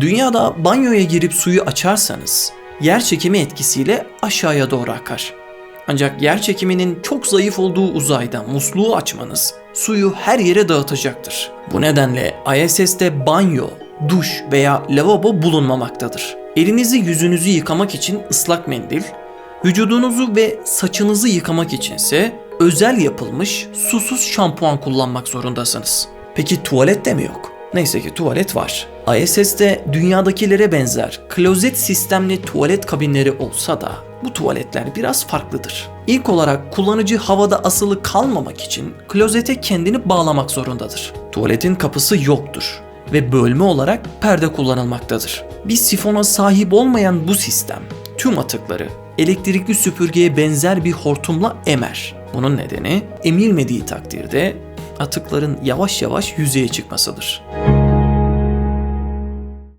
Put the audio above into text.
Dünyada banyoya girip suyu açarsanız yer çekimi etkisiyle aşağıya doğru akar. Ancak yer çekiminin çok zayıf olduğu uzayda musluğu açmanız suyu her yere dağıtacaktır. Bu nedenle ISS'te banyo, duş veya lavabo bulunmamaktadır. Elinizi yüzünüzü yıkamak için ıslak mendil, vücudunuzu ve saçınızı yıkamak içinse özel yapılmış susuz şampuan kullanmak zorundasınız. Peki tuvalet de mi yok? Neyse ki tuvalet var. ISS'te dünyadakilere benzer klozet sistemli tuvalet kabinleri olsa da bu tuvaletler biraz farklıdır. İlk olarak kullanıcı havada asılı kalmamak için klozete kendini bağlamak zorundadır. Tuvaletin kapısı yoktur ve bölme olarak perde kullanılmaktadır. Bir sifona sahip olmayan bu sistem tüm atıkları elektrikli süpürgeye benzer bir hortumla emer. Bunun nedeni emilmediği takdirde atıkların yavaş yavaş yüzeye çıkmasıdır.